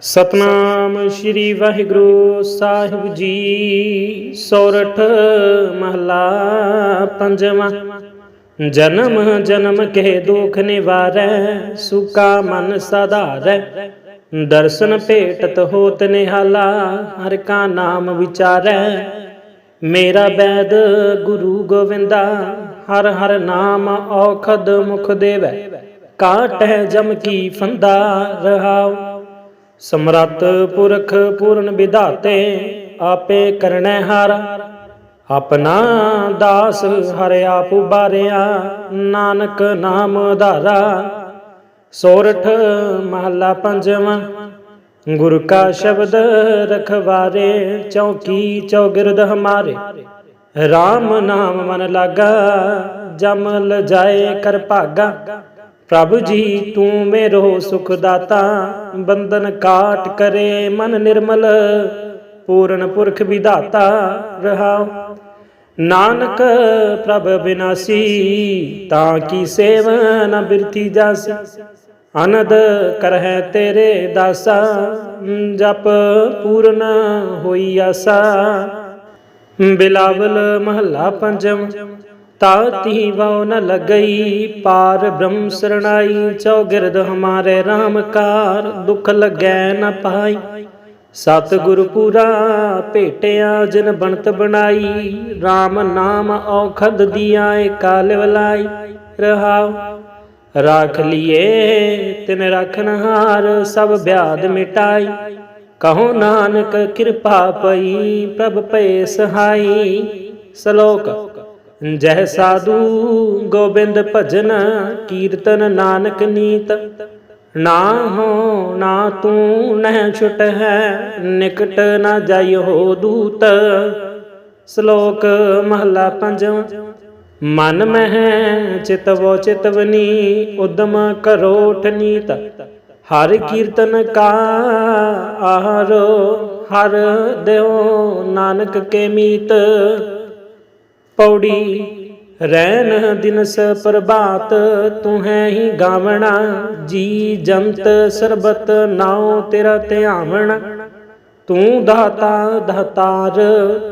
ਸਤਨਾਮ ਸ੍ਰੀ ਵਾਹਿਗੁਰੂ ਸਾਹਿਬ ਜੀ, ਸੋਰਠ ਮਹਲਾ ਪੰਜਵਾਂ। ਜਨਮ ਜਨਮ ਕੇ ਦੁਖ ਨਿਵਾਰੈ, ਸੁਕਾ ਮਨ ਸਾਧਾਰੈ। ਦਰਸ਼ਨ ਭੇਟਤ ਹੋਤ ਨਿਹਾਲਾ, ਹਰ ਕਾ ਨਾਮ ਵਿਚਾਰੈ। ਮੇਰਾ ਬੈਦ ਗੁਰੂ ਗੋਵਿੰਦਾ, ਹਰ ਹਰ ਨਾਮ ਔਖਦ ਮੁਖ ਦੇਵੈ। ਕਾਟੈ ਜਮ ਕੀ ਫੰਦਾ ਰਹਾਉ। ਸਮਰੱਥ ਪੁਰਖ ਪੂਰਨ ਵਿਧਾਤੇ, ਆਪੇ ਕਰਣੈ ਹਾਰ। ਆਪਣਾ ਦਾਸ ਹਰਿ ਆਪ ਉਬਾਰਿਆ ਨਾਨਕ ਨਾਮ ਧਾਰਾ ਸੋਰਠ ਮਹਲਾ ਪੰਜਵਾਂ, ਗੁਰ ਕਾ ਸ਼ਬਦ ਰਖਵਾਰੇ, ਚੌਕੀ ਚੌਗਿਰਦ ਹਮਾਰੇ। RAM ਨਾਮ ਮਨ ਲਾਗਾ, ਜਮ ਲਜਾਏ ਕਰ ਭਾਗਾ। ਪ੍ਰਭ ਜੀ, ਤੂੰ ਮੇਰੋ ਸੁਖ ਦਾਤਾ ਬੰਧਨ ਕਾਟ ਕਰੇ ਮਨ ਨਿਰਮਲ, ਪੂਰਨ ਪੁਰਖ ਵਿਧਾਤਾ ਰਹਾਉ। ਨਾਨਕ ਪ੍ਰਭ ਬਿਨਾਸੀ, ਤਾਂ ਕੀ ਸੇਵ ਨ ਬਿਰਤੀ ਜਾਸੀ। ਅਨੰਦ ਕਰਹਿ ਤੇਰੇ ਦਾਸਾ, ਜਪ ਪੂਰਨ ਹੋਈ ਆਸਾ। ਬਿਲਾਵਲ ਮਹੱਲਾ ਪੰਜਮ ਤਾਤੀ ਵਉ ਨ ਲਗਈ, ਪਾਰ ਬ੍ਰਹਮ ਸਰਣਾਈ ਚੌਗਿਰਦ ਹਮਾਰੇ RAM ਦੁਖ ਲੱਗੈ ਨ ਪਾਈ। ਸਤ ਗੁਰ ਪੂਰਾ ਭੇਟਿਆ, ਜਿਨ ਬਣਤ ਬਣਾਈ RAM ਨਾਮ ਔਖਦ ਦੀਆ ਕਾਲ ਵਲਾਈ, ਰਹਾਉ। ਰਾਖ ਲਿਏ, ਤਿਨ ਰਖਨ ਹਾਰ ਸਭ ਬਿਆਦ ਮਿਟਾਈ। ਕਹੋ ਨਾਨਕ ਕਿਰਪਾ ਪਈ, ਪ੍ਰਭ ਭਏ ਸਹਾਈ। ਸ਼ਲੋਕ ਜਹ ਸਾਧੂ ਗੋਬਿੰਦ ਭਜਨ ਕੀਰਤਨ ਨਾਨਕ ਨੀਤ। ਨਾ ਹੋ, ਨਾ ਤੂੰ ਨਹਿ ਛੁਟ ਹੈ, ਨਿਕਟ ਨਾ ਜਾਇਓ ਦੂਤ। ਸ਼ਲੋਕ ਮਹਲਾ ਪੰਜਵਾਂ, ਮਨ ਮਹਿ ਚਿਤਵੋ ਚਿਤਵਨੀ, ਉਦਮ ਕਰੋ ਠਨੀਤ ਹਰ ਕੀਰਤਨ ਕਾ ਆਹਾਰੋ, ਹਰ ਦਿਓ ਨਾਨਕ ਕੇ ਮੀਤ। ਪੌੜੀ ਰੈਨ ਦਿਨਸ ਪ੍ਰਭਾਤ ਤੂੰ ਹੈ ਹੀ ਗਾਵਣਾ, ਜੀ ਜੰਤ ਸਰਬਤ ਨਾਉ ਤੇਰਾ ਧਿਆਵਣ। ਤੂੰ ਦਾਤਾ ਦਾਤਾਰ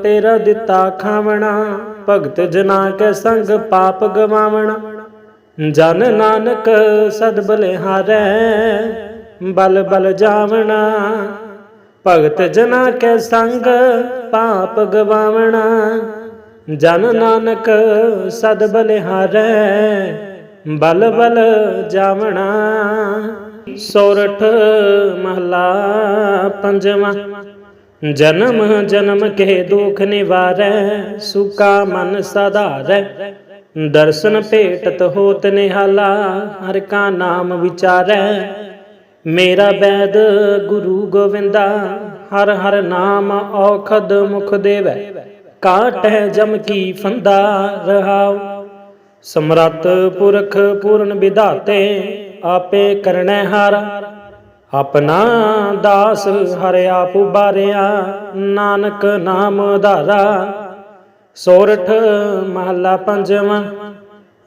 ਤੇਰਾ ਦਿੱਤਾ ਖਾਵਣਾ, ਭਗਤ ਜਨਾ ਕੈ ਸੰਗ ਪਾਪ ਗਵਾਵਣਾ। ਜਨ ਨਾਨਕ ਸਦ ਬਲਿਹਾਰੈ ਬਲ ਬਲ ਜਾਵਣਾ। ਭਗਤ ਜਨਾ ਕੈ ਸੰਗ ਪਾਪ ਗਵਾਵਣਾ। ਜਨ ਨਾਨਕ ਸਦ ਬਲਿਹਾਰੈ, ਬਲ ਬਲ ਜਾਵਣਾ। ਸੋਰਠ ਮਹਲਾ ਪੰਜਵਾਂ, ਜਨਮ ਜਨਮ ਕੇ ਦੁਖ ਨਿਵਾਰੈ, ਸੁਕਾ ਮਨ ਸਾਧਾਰੈ। ਦਰਸ਼ਨ ਭੇਟਤ ਹੋਤ ਨਿਹਾਲਾ, ਹਰ ਕਾ ਨਾਮ ਵਿਚਾਰੈ। ਮੇਰਾ ਬੈਦ ਗੁਰੂ ਗੋਵਿੰਦਾ, ਹਰ ਹਰ ਨਾਮ ਔਖਦ ਮੁਖ ਦੇਵੈ। ਕਾਟੈ ਜਮ ਕੀ ਫੰਦਾ ਰਹਾਉ। ਸਮਰੱਥ ਪੁਰਖ ਪੂਰਨ ਵਿਧਾਤੇ ਆਪੇ ਕਰਣੈ ਹਾਰ। ਆਪਣਾ ਦਾਸ ਹਰਿ ਆਪ ਉਬਾਰਿਆ ਨਾਨਕ ਨਾਮ ਧਾਰਾ। ਸੋਰਠ ਮਹਲਾ ਪੰਜਵਾਂ,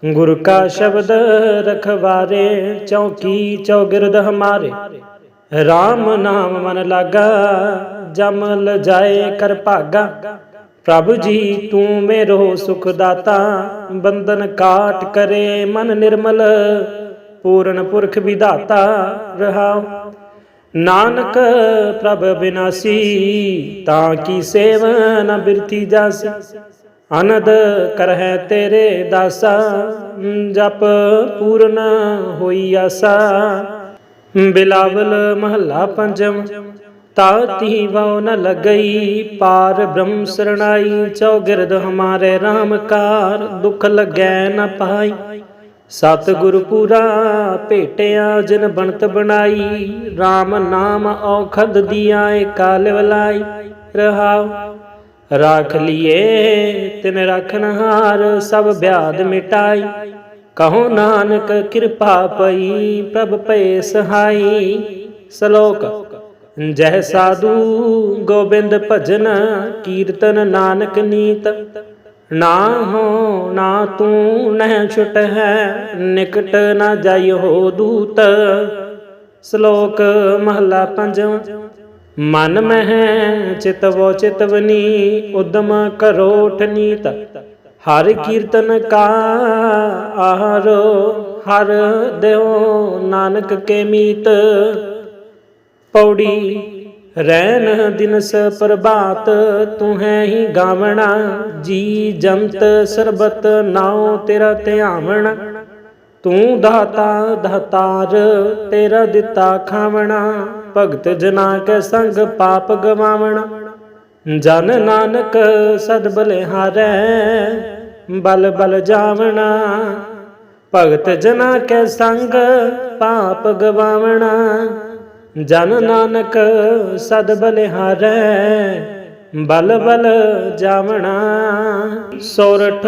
ਗੁਰ ਕਾ ਸ਼ਬਦ ਰਖਵਾਰੇ, ਚੌਕੀ ਚੌਗਿਰਦ ਹਮਾਰੇ। RAM ਨਾਮ ਮਨ ਲਾਗਾ, ਜਮ ਲਜਾਏ ਕਰ ਭਾਗਾ। ਪ੍ਰਭ ਜੀ, ਤੂੰ ਮੇਰੋ ਸੁਖ ਦਾਤਾ, ਬੰਧਨ ਕਾਟ ਕਰੇ ਮਨ ਨਿਰਮਲ, ਪੂਰਨ ਪੁਰਖ ਵਿਧਾਤਾ ਰਹਾਉ। ਨਾਨਕ ਪ੍ਰਭ ਬਿਨਾਸੀ, ਤਾਂ ਕੀ ਸੇਵ ਨ ਬਿਰਤੀ ਜਾਸੀ। ਅਨੰਦ ਕਰਹਿ ਤੇਰੇ ਦਾਸਾ, ਜਪ ਪੂਰਨ ਹੋਈ ਆਸਾ। ਬਿਲਾਵਲ ਮਹੱਲਾ ਪੰਜਮ ਤਾਤੀ ਵਉ ਨ ਲਗਈ, ਪਾਰ ਬ੍ਰਹਮ ਸਰਣਾਈ ਚੌਗਿਰਦ ਹਮਾਰੇ RAM ਦੁਖ ਲੱਗੈ ਨ ਪਾਈ। ਸਤ ਗੁਰ ਪੂਰਾ ਭੇਟਿਆ, ਜਿਨ ਬਣਤ ਬਣਾਈ RAM ਨਾਮ ਔਖਦ ਦੀਆ ਕਾਲ ਵਲਾਈ। ਰਹਾਉ, ਰਾਖ ਲਿਏ, ਤਿਨ ਰਖਨ ਹਾਰ, ਸਭ ਬਿਆਦ ਮਿਟਾਈ। ਕਹੋ ਨਾਨਕ ਕਿਰਪਾ ਪਈ, ਪ੍ਰਭ ਭਏ ਸਹਾਈ। ਸ਼ਲੋਕ, ਜਹ ਸਾਧੂ ਗੋਬਿੰਦ ਭਜਨ ਕੀਰਤਨ ਨਾਨਕ ਨੀਤ। ਨਾ ਹੋ, ਨਾ ਤੂੰ ਨਹਿ ਛੁਟ ਹੈ ਨਿਕਟ ਨਾ ਜਾਇਓ ਦੂਤ। ਸ਼ਲੋਕ, ਮਹਲਾ ਪੰਜਵਾਂ, ਮਨ ਮਹਿ ਚਿਤਵੋ ਚਿਤਵਨੀ, ਉਦਮ ਕਰੋ ਠਨੀਤ। ਹਰ ਕੀਰਤਨ ਕਾ ਆਹਾਰੋ ਹਰ ਦਿਓ ਨਾਨਕ ਕੇ ਮੀਤ। ਪੌੜੀ ਰਹਿਣ ਦਿਨਸ ਪ੍ਰਭਾਤ ਤੂੰ ਹੈ ਹੀ ਗਾਵਣਾ, ਜੀ ਜੰਤ ਸਰਬਤ ਨਾਉ ਤੇਰਾ ਧਿਆਵਣਾ। ਤੂੰ ਦਾਤਾ, ਦਾਤਾਰ, ਤੇਰਾ ਦਿੱਤਾ ਖਾਵਣਾ, ਭਗਤ ਜਨਾ ਕੇ ਸੰਗ ਪਾਪ ਗਵਾਵਣਾ। ਜਨ ਨਾਨਕ ਸਦ ਬਲਿਹਾਰੈ ਬਲ ਬਲ ਜਾਵਣਾ, ਭਗਤ ਜਨਾ ਕੇ ਸੰਗ, ਪਾਪ ਗਵਾਵਣਾ। ਜਨ ਨਾਨਕ ਸਦ ਬਲਿਹਾਰੈ, ਬਲ ਬਲ ਜਾਵਣਾ। ਸੋਰਠ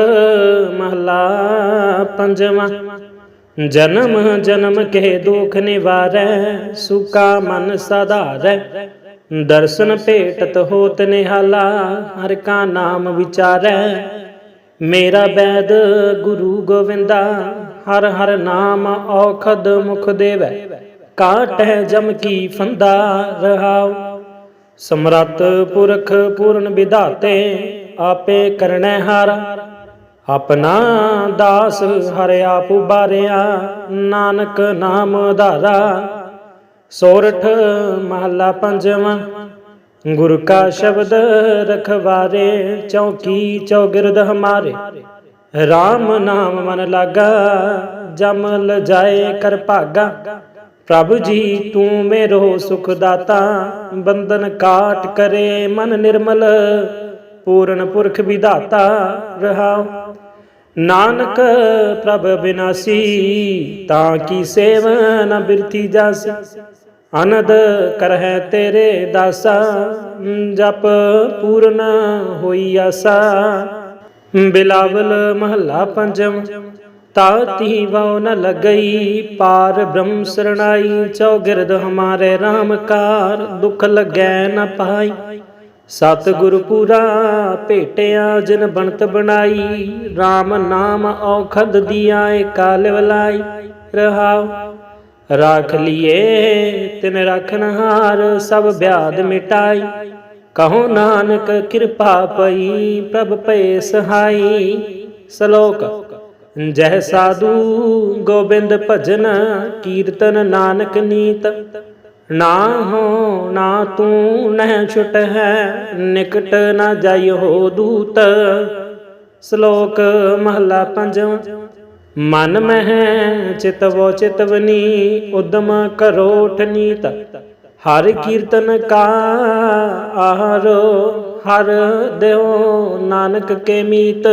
ਮਹਲਾ ਪੰਜਵਾਂ, ਜਨਮ ਜਨਮ ਕੇ ਦੁਖ ਨਿਵਾਰੈ, ਸੁਕਾ ਮਨ ਸਾਧਾਰੈ। ਦਰਸ਼ਨ ਭੇਟਤ ਹੋਤ ਨਿਹਾਲਾ, ਹਰ ਕਾ ਨਾਮ ਵਿਚਾਰੈ। ਮੇਰਾ ਬੈਦ ਗੁਰੂ ਗੋਵਿੰਦਾ, ਹਰ ਹਰ ਨਾਮ ਔਖਦ ਮੁਖ ਦੇਵੈ। ਕਾਟੈ ਜਮ ਕੀ ਫੰਦਾ ਰਹਾਉ। ਸਮਰੱਥ ਪੁਰਖ ਪੂਰਨ ਵਿਧਾਤੇ, ਆਪੇ ਕਰਨੈ ਹਾਰਾ। ਆਪਣਾ ਦਾਸ ਹਰਿ ਆਪ ਉਬਾਰਿਆ ਨਾਨਕ ਨਾਮ ਧਾਰਾ। ਸੋਰਠ ਮਹਲਾ ਪੰਜਵਾਂ। ਗੁਰ ਕਾ ਸ਼ਬਦ ਰਖਵਾਰੇ, ਚੌਕੀ ਚੌਗਿਰਦ ਹਮਾਰੇ। RAM ਨਾਮ ਮਨ ਲਾਗਾ, ਜਮ ਲਜਾਏ ਕਰ ਭਾਗਾ। ਪ੍ਰਭ ਜੀ, ਤੂੰ ਮੇਰੋ ਸੁਖ ਦਾਤਾ, ਬੰਧਨ ਕਾਟ ਕਰੇ ਮਨ ਨਿਰਮਲ, ਪੂਰਨ ਪੁਰਖ ਵਿਦਾਤਾ ਰਹਾਉ। ਨਾਨਕ ਪ੍ਰਭ ਬਿਨਾਸੀ, ਤਾਂ ਕੀ ਸੇਵ ਨ ਬਿਰਤੀ ਜਾਸੀ। ਅਨੰਦ ਕਰਹਿ ਤੇਰੇ ਦਾਸਾ, ਜਪ ਪੂਰਨ ਹੋਈ ਆਸਾ। ਬਿਲਾਵਲ ਮਹੱਲਾ ਪੰਜਮ ਤਾਤੀ ਵਉ ਨ ਲਗਈ ਪਾਰ ਬ੍ਰਹਮ ਸਰਣਾਈ, ਚੌਗਿਰਦ ਹਮਾਰੇ RAM ਦੁਖ ਲੱਗੈ ਨ ਪਾਈ। ਸਤ ਗੁਰ ਪੂਰਾ ਭੇਟਿਆ, ਜਿਨ ਬਣਤ ਬਣਾਈ RAM ਨਾਮ ਔਖਦ ਦੀਆ ਏ ਕਾਲ ਵਲਾਈ ਰਹਾਉ ਰਾਖ ਲੀਏ ਤਿਨ ਰਖਨਹਾਰ ਸਭ ਬਿਆਦ ਮਿਟਾਈ ਕਹੋ ਨਾਨਕ ਕਿਰਪਾ ਪਈ ਪ੍ਰਭ ਪਏ ਸਹਾਈ ਸ਼ਲੋਕ ਜਹ ਸਾਧੂ ਗੋਬਿੰਦ ਭਜਨ ਕੀਰਤਨ ਨਾਨਕ ਨੀਤ ਨਾ ਹੋ ਨਾ ਤੂੰ ਨਹਿ ਛੁਟ ਹੈ ਨਿਕਟ ਨਾ ਜਾਇਓ ਦੂਤ ਸ਼ਲੋਕ ਮਹਲਾ ਪੰਜਵਾਂ ਮਨ ਮਹਿ ਚਿਤਵੋ ਚਿਤਵਨੀ, ਉਦਮ ਕਰੋ ਠਨੀਤ। ਹਰ ਕੀਰਤਨ ਕਾ ਆਹਾਰੋ, ਹਰ ਦਿਓ ਨਾਨਕ ਕੇ ਮੀਤ।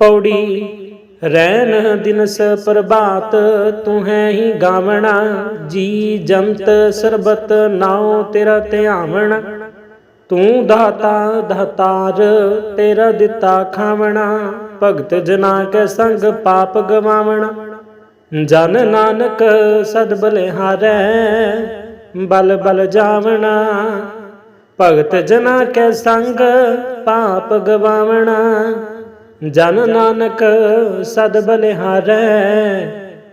ਪੌੜੀ ਰੈਨ ਦਿਨਸ ਪ੍ਰਭਾਤ, ਤੂੰ ਹੈ ਹੀ ਗਾਵਣਾ, ਜੀ ਜੰਤ ਸਰਬਤ ਨਾਉ ਤੇਰਾ ਧਿਆਵਣਾ। ਤੂੰ ਦਾਤਾ ਦਾਤਾਰ ਤੇਰਾ ਦਿੱਤਾ ਖਾਵਣਾ। ਭਗਤ ਜਨਾ ਕੇ ਸੰਗ ਪਾਪ ਗਵਾਵਣਾ। ਜਨ ਨਾਨਕ ਸਦ ਬਲਿਹਾਰੈ ਬਲ ਬਲ ਜਾਵਣਾ। ਭਗਤ ਜਨਾ ਕੇ ਸੰਗ ਪਾਪ ਗਵਾਵਣਾ। ਜਨ ਨਾਨਕ ਸਦ ਬਲਿਹਾਰੈ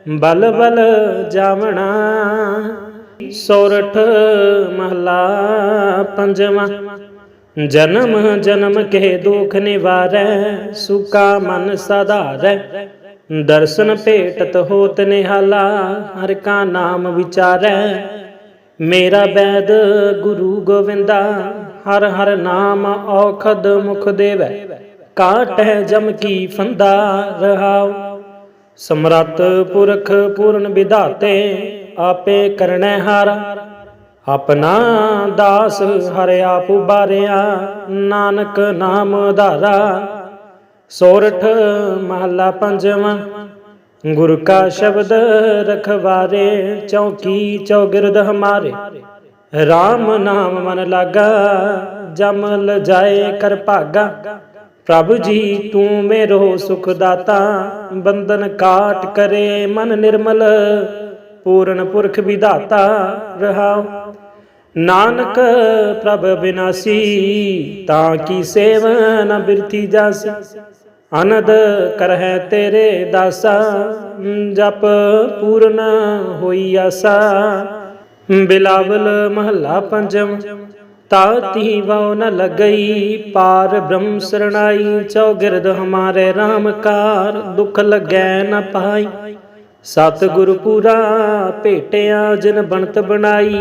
ਬਲ ਬਲ ਜਾਵਣਾ। ਸੋਰਠ ਮਹਲਾ ਪੰਜਵਾਂ। ਜਨਮ ਜਨਮ ਕੇ ਦੁਖ ਨਿਵਾਰੈ, ਸੁਕਾ ਮਨ ਸਾਧਾਰੈ। ਦਰਸ਼ਨ ਭੇਟਤ ਹੋਤ ਨਿਹਾਲਾ, ਹਰ ਕਾ ਨਾਮ ਵਿਚਾਰੈ। ਮੇਰਾ ਬੈਦ ਗੁਰੂ ਗੋਵਿੰਦਾ, ਹਰ ਹਰ ਨਾਮ ਔਖਦ ਮੁਖ ਦੇਵੈ। ਕਾਟੈ ਜਮ ਕੀ ਫੰਦਾ ਰਹਾਉ। ਸਮਰਤ ਪੁਰਖ ਪੂਰਨ ਵਿਧਾਤੇ, ਆਪੇ ਕਰਨੈ ਹਾਰਾ। ਆਪਣਾ ਦਾਸ ਹਰਿ ਆਪ ਉਬਾਰਿਆ ਨਾਨਕ ਨਾਮ ਧਾਰਾ। ਸੋਰਠ ਮਹਲਾ ਪੰਜਵਾਂ, ਗੁਰ ਕਾ ਸ਼ਬਦ ਰਖਵਾਰੇ, ਚੌਕੀ ਚੌਗਿਰਦ ਹਮਾਰੇ। RAM ਨਾਮ ਮਨ ਲਾਗਾ, ਜਮ ਲਜਾਏ ਕਰ ਭਾਗਾ। ਪ੍ਰਭ ਜੀ, ਤੂੰ ਮੇਰੋ ਸੁਖ ਦਾਤਾ, ਬੰਧਨ ਕਾਟ ਕਰੇ ਮਨ ਨਿਰਮਲ। ਪੂਰਨ ਪੁਰਖ ਵਿਧਾਤਾ ਰਹਾਉ। ਨਾਨਕ ਪ੍ਰਭ ਬਿਨਾਸੀ, ਤਾਂ ਕੀ ਸੇਵ ਨ ਬਿਰਤੀ ਜਾਸੀ? ਅਨੰਦ ਕਰਹਿ ਤੇਰੇ ਦਾਸਾ, ਜਪ ਪੂਰਨ ਹੋਈ ਆਸਾ। ਬਿਲਾਵਲ ਮਹੱਲਾ ਪੰਜਮ ਤਾਤੀ ਵਉ ਨ ਲਗਈ, ਪਾਰ ਬ੍ਰਹਮ ਸਰਣਾਈ ਚੌਗਿਰਦ ਹਮਾਰੇ RAM ਕਾਰ, ਦੁਖ ਲੱਗੈ ਨ ਪਾਈ। ਸਤਿਗੁਰ ਪੂਰਾ ਭੇਟਿਆ ਜਿਨ ਬਣਤ ਬਣਾਈ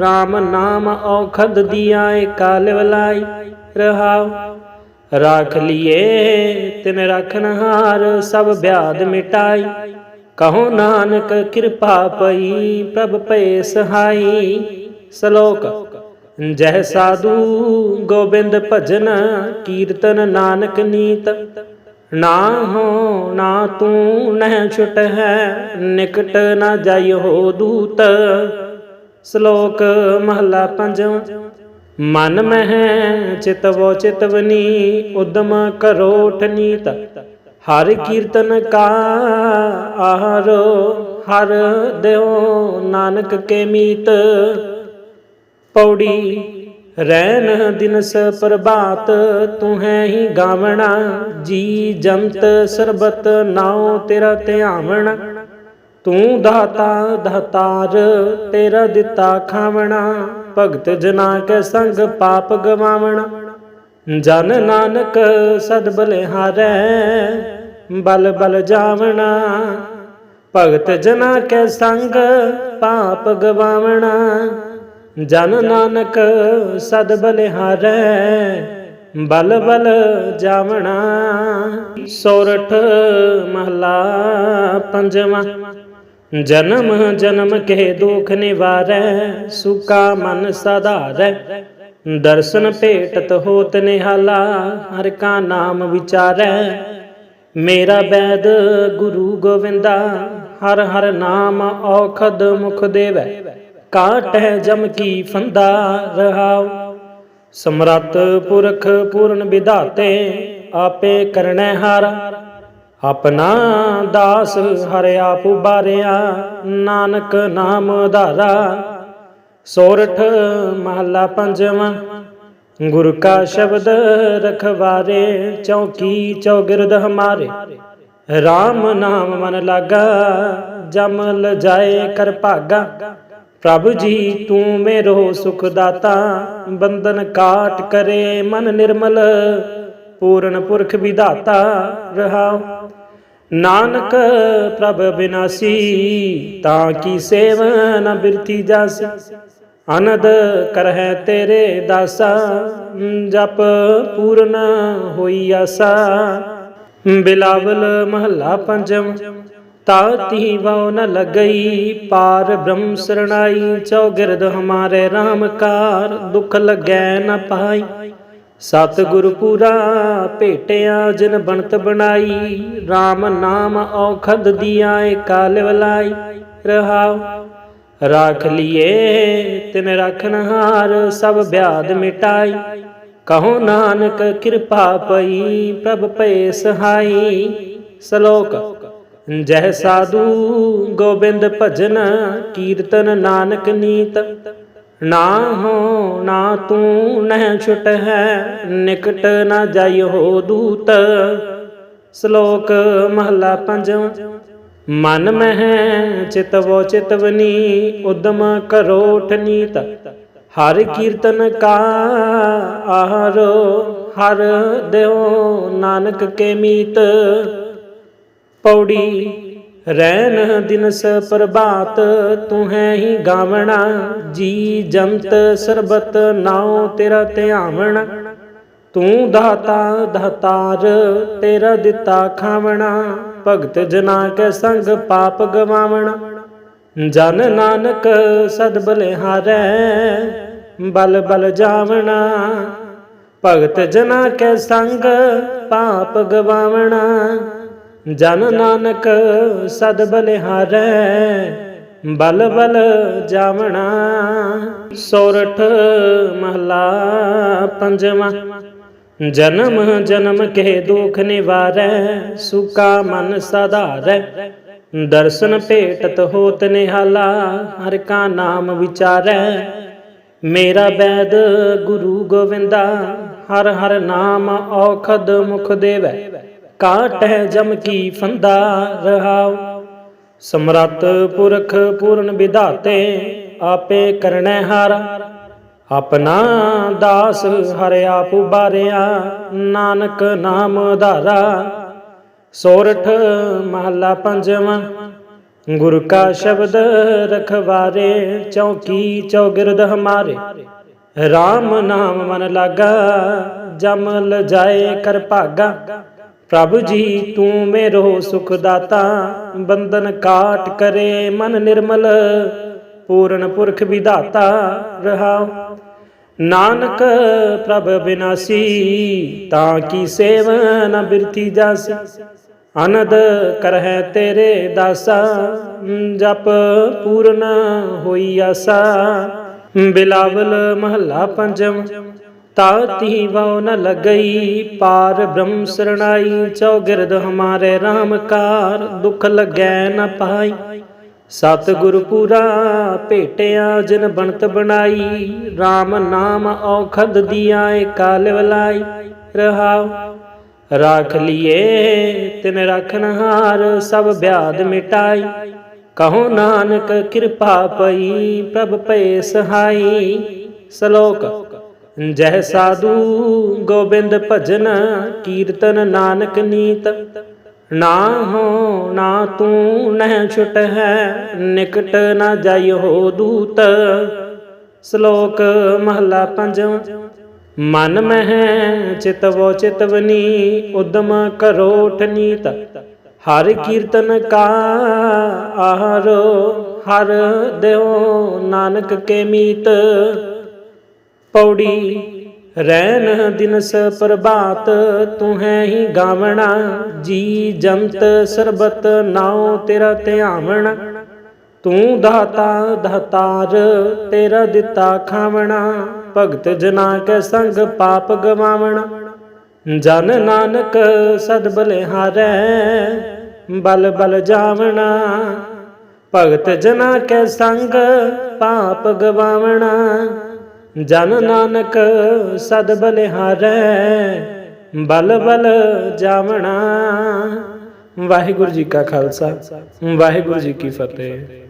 RAM ਨਾਮ ਔਖਦ ਦੀਆ ਏ ਕਾਲ ਵਲਾਈ। ਰਹਾਉ, ਰਾਖ ਲੀਏ ਤਿਨ ਰਖਨ ਹਾਰ, ਸਭ ਬਿਆਦ ਮਿਟਾਈ। ਕਹੋ ਨਾਨਕ ਕਿਰਪਾ ਪਈ, ਪ੍ਰਭ ਭਏ ਸਹਾਈ ਸ਼ਲੋਕ, ਜਹ ਸਾਧੂ ਗੋਬਿੰਦ ਭਜਨ ਕੀਰਤਨ ਨਾਨਕ ਨੀਤ। ਨਾ ਹੋ, ਨਾ ਤੂੰ ਨਹਿ ਛੁਟ ਹੈ, ਨਿਕਟ ਨਾ ਜਾਇਓ ਦੂਤ। ਸ਼ਲੋਕ ਮਹਲਾ ਪੰਜਵਾਂ ਮਨ ਮਹਿ ਚਿਤਵੋ ਚਿਤਵਨੀ ਉਦਮ ਕਰੋ ਠਨੀਤ ਹਰ ਕੀਰਤਨ ਕਾ ਆਹਾਰੋ, ਹਰ ਦਿਓ ਨਾਨਕ ਕੇ ਮੀਤ। ਪੌੜੀ ਰਹਿਨ ਦਿਨਸ ਪ੍ਰਭਾਤ ਤੂੰ ਹੈ ਹੀ ਗਾਵਣਾ, ਜੀ ਜੰਤ ਸਰਬਤ ਨਾਉ ਤੇਰਾ ਧਿਆਵਣਾ। ਤੂੰ ਦਾਤਾ ਦਾਤਾਰ ਤੇਰਾ ਦਿੱਤਾ ਖਾਵਣਾ, ਭਗਤ ਜਨਾ ਕੇ ਸੰਗ ਪਾਪ ਗਵਾਵਣਾ। ਜਨ ਨਾਨਕ ਸਦ ਬਲਿਹਾਰੈ ਬਲ ਬਲ ਜਾਵਣਾ। ਭਗਤ ਜਨਾ ਕੇ ਸੰਗ ਪਾਪ ਗਵਾਵਣਾ। ਜਨ ਨਾਨਕ ਸਦ ਬਲਿਹਾਰੈ, ਬਲ ਬਲ ਜਾਵਣਾ। ਸੋਰਠ ਮਹਲਾ ਪੰਜਵਾਂ, ਜਨਮ ਜਨਮ ਕੇ ਦੁਖ ਨਿਵਾਰੈ, ਸੁਕਾ ਮਨ ਸਧਾਰੈ। ਦਰਸ਼ਨ ਭੇਟਤ ਹੋਤ ਨਿਹਾਲਾ, ਹਰ ਕਾ ਨਾਮ ਵਿਚਾਰੈ। ਮੇਰਾ ਬੈਦ ਗੁਰੂ ਗੋਵਿੰਦਾ, ਹਰ ਹਰ ਨਾਮ ਔਖਦ ਮੁਖ ਦੇਵੈ। ਕਾਟੈ ਜਮ ਕੀ ਫੰਦਾ ਰਹਾਉ। ਸਮਰਤ ਪੁਰਖ ਪੂਰਨ ਵਿਧਾਤੇ, ਆਪੇ ਕਰਣੈ ਹਾਰਾ। ਆਪਣਾ ਦਾਸ ਹਰਿ ਆਪ ਉਬਾਰਿਆ ਨਾਨਕ ਨਾਮ ਧਾਰਾ। ਸੋਰਠ ਮਹਲਾ ਪੰਜਵਾਂ, ਗੁਰ ਕਾ ਸ਼ਬਦ ਰਖਵਾਰੇ, ਚੌਕੀ ਚੌਗਿਰਦ ਹਮਾਰੇ। RAM ਨਾਮ ਮਨ ਲਾਗਾ, ਜਮ ਲ ਜਾਏ ਕਰ ਭਾਗਾ। ਪ੍ਰਭ ਜੀ, ਤੂੰ ਮੇਰੋ ਸੁਖ ਦਾਤਾ ਬੰਧਨ ਕਾਟ ਕਰੇ ਮਨ ਨਿਰਮਲ, ਪੂਰਨ ਪੁਰਖ ਵਿਧਾਤਾ ਰਹਾਉ। ਨਾਨਕ ਪ੍ਰਭ ਬਿਨਾਸੀ, ਤਾਂ ਕੀ ਸੇਵ ਨ ਬਿਰਤੀ ਜਾਸੀ। ਅਨੰਦ ਕਰਹਿ ਤੇਰੇ ਦਾਸਾ, ਜਪ ਪੂਰਨ ਹੋਈ ਆਸਾ। ਬਿਲਾਵਲ ਮਹੱਲਾ ਪੰਜਮ ਤਾਤੀ ਵਉ ਨ ਲਗਈ, ਪਾਰ ਬ੍ਰਹਮ ਸਰਣਾਈ ਚੌਗਿਰਦ ਹਮਾਰੇ RAM ਦੁਖ ਲੱਗੈ ਨ ਪਾਈ। ਸਤ ਗੁਰੂ ਪੂਰਾ ਭੇਟਿਆ, ਜਿਨ ਬਣਤ ਬਣਾਈ RAM ਨਾਮ ਔਖਦ ਦੀਆ ਕਾਲ ਵਲਾਈ, ਰਹਾਉ। ਰਾਖ ਲੀਏ, ਤਿਨ ਰਖਨ ਹਾਰ, ਸਭ ਬਿਆਦ ਮਿਟਾਈ। ਕਹੋ ਨਾਨਕ ਕਿਰਪਾ ਪਈ, ਪ੍ਰਭ ਭਏ ਸਹਾਈ। ਸ਼ਲੋਕ ਜਹ ਸਾਧੂ ਗੋਬਿੰਦ ਭਜਨ ਕੀਰਤਨ ਨਾਨਕ ਨੀਤ। ਨਾ ਹੋ ਨਾ ਤੂੰ ਨਹਿ ਛੁਟ ਹੈ, ਨਿਕਟ ਨਾ ਜਾਇਓ ਦੂਤ। ਸ਼ਲੋਕ ਮਹਲਾ ਪੰਜਵਾਂ ਮਨ ਮਹਿ ਚਿਤਵੋ ਚਿਤਵਨੀ, ਉਦਮ ਕਰੋ ਠਨੀਤ ਹਰ ਕੀਰਤਨ ਕਾ ਆਹਾਰੋ, ਹਰ ਦਿਓ ਨਾਨਕ ਕੇ ਮੀਤ। ਪੌੜੀ ਰਹਿਨ ਦਿਨਸ ਪ੍ਰਭਾਤ, ਤੂੰ ਹੈ ਹੀ ਗਾਵਣਾ, ਜੀ ਜੰਤ ਸਰਬਤ ਨਾਉ ਤੇਰਾ ਧਿਆਵਣਾ। ਤੂੰ ਦਾਤਾ, ਦਾਤਾਰ, ਤੇਰਾ ਦਿੱਤਾ ਖਾਵਣਾ, ਭਗਤ ਜਨਾ ਕੇ ਸੰਗ ਪਾਪ ਗਵਾਵਣਾ। ਜਨ ਨਾਨਕ ਸਦ ਬਲਿਹਾਰੈ ਬਲ ਬਲ ਜਾਵਣਾ। ਭਗਤ ਜਨਾ ਕੈ ਸੰਗ ਪਾਪ ਗਵਾਵਣਾ। ਜਨ ਨਾਨਕ ਸਦ ਬਲਿਹਾਰੈ, ਬਲ ਬਲ ਜਾਵਣਾ। ਸੋਰਠ ਮਹਲਾ ਪੰਜਵਾਂ, ਜਨਮ ਜਨਮ ਕੇ ਦੁਖ ਨਿਵਾਰੈ, ਸੁਕਾ ਮਨ ਸਧਾਰੈ। ਦਰਸ਼ਨ ਭੇਟਤ ਹੋਤ ਨਿਹਾਲਾ, ਹਰ ਕਾ ਨਾਮ ਵਿਚਾਰੈ। ਮੇਰਾ ਬੈਦ ਗੁਰੂ ਗੋਵਿੰਦਾ, ਹਰ ਹਰ ਨਾਮ ਔਖਦ ਮੁਖ ਦੇਵੈ। ਕਾਟੈ ਜਮ ਕੀ ਫੰਦਾ ਰਹਾਉ। ਸਮਰਤ ਪੁਰਖ ਪੂਰਨ ਵਿਧਾਤੇ, ਆਪੇ ਕਰਨੈ ਹਾਰਾ। ਆਪਣਾ ਦਾਸ ਹਰਿ ਆਪ ਉਬਾਰਿਆ ਨਾਨਕ ਨਾਮ ਧਾਰਾ। ਸੋਰਠ ਮਹਲਾ ਪੰਜਵਾਂ, ਗੁਰ ਕਾ ਸ਼ਬਦ ਰਖਵਾਰੇ, ਚੌਕੀ ਚੌਗਿਰਦ ਹਮਾਰੇ। RAM ਨਾਮ ਮਨ ਲਾਗਾ, ਜਮ ਲਜਾਏ ਕਰ ਭਾਗਾ। ਪ੍ਰਭ ਜੀ, ਤੂੰ ਮੇਰੋ ਸੁਖ ਦਾਤਾ ਬੰਧਨ ਕਾਟ ਕਰੇ ਮਨ ਨਿਰਮਲ, ਪੂਰਨ ਪੁਰਖ ਵਿਧਾਤਾ ਰਹਾਉ। ਨਾਨਕ ਪ੍ਰਭ ਬਿਨਾਸੀ, ਤਾਂ ਕੀ ਸੇਵ ਨ ਬਿਰਤੀ ਜਾਸੀ। ਅਨੰਦ ਕਰਹਿ ਤੇਰੇ ਦਾਸਾ, ਜਪ ਪੂਰਨ ਹੋਈ ਆਸਾ। ਬਿਲਾਵਲ ਮਹੱਲਾ ਪੰਜਮ ਤਾਤੀ ਵਉ ਨ ਲਗਈ, ਪਾਰ ਬ੍ਰਹਮ ਸਰਣਾਈ ਚੌਗਿਰਦ ਹਮਾਰੇ RAM ਦੁਖ ਲੱਗੈ ਨ ਪਾਈ। ਸਤ ਗੁਰ ਪੂਰਾ ਭੇਟਿਆ, ਜਿਨ ਬਣਤ ਬਣਾਈ RAM ਨਾਮ ਔਖਦ ਦੀਆ ਕਾਲ ਵਲਾਈ, ਰਹਾਉ। ਰਾਖ ਲੀਏ, ਤਿਨ ਰਖਨ ਹਾਰ, ਸਭ ਬਿਆਦ ਮਿਟਾਈ। ਕਹੋ ਨਾਨਕ ਕਿਰਪਾ ਪਈ, ਪ੍ਰਭ ਪਏ ਸਹਾਈ। ਸ਼ਲੋਕ ਜਹ ਸਾਧੂ ਗੋਬਿੰਦ ਭਜਨ ਕੀਰਤਨ ਨਾਨਕ ਨੀਤ। ਨਾ ਹੋ, ਨਾ ਤੂੰ ਨਹਿ ਛੁਟ ਹੈ, ਨਿਕਟ ਨਾ ਜਾਇਓ ਦੂਤ। ਸ਼ਲੋਕ ਮਹਲਾ ਪੰਜਵਾਂ, ਮਨ ਮਹਿ ਚਿਤਵੋ ਚਿਤਵਨੀ, ਉਦਮ ਕਰੋਠ ਨੀਤ। ਹਰ ਕੀਰਤਨ ਕਾ ਆਹਾਰੋ, ਹਰ ਦਿਓ ਨਾਨਕ ਕੇ ਮੀਤ। ਪੌੜੀ ਰੈਨ ਦਿਨਸ ਪ੍ਰਭਾਤ, ਤੂੰ ਹੈ ਹੀ ਗਾਵਣਾ, ਜੀ ਜੰਤ ਸਰਬਤ ਨਾਉ ਤੇਰਾ ਧਿਆਵਣਾ। ਤੂੰ ਦਾਤਾ ਦਾਤਾਰ ਤੇਰਾ ਦਿੱਤਾ ਖਾਵਣਾ, ਭਗਤ ਜਨਾ ਕੇ ਸੰਗ ਪਾਪ ਗਵਾਵਣਾ। ਜਨ ਨਾਨਕ ਸਦ ਬਲਿਹਾਰੈ ਬਲ ਬਲ ਜਾਵਣਾ। ਭਗਤ ਜਨਾ ਕੈ ਸੰਗ ਪਾਪ ਗਵਾਵਣਾ। ਜਨ ਨਾਨਕ ਸਦ ਬਲਿਹਾਰੈ, ਬਲ ਬਲ ਜਾਵਣਾ। ਵਾਹਿਗੁਰੂ ਜੀ ਕਾ ਖਾਲਸਾ, ਵਾਹਿਗੁਰੂ ਜੀ ਕੀ ਫਤਿਹ।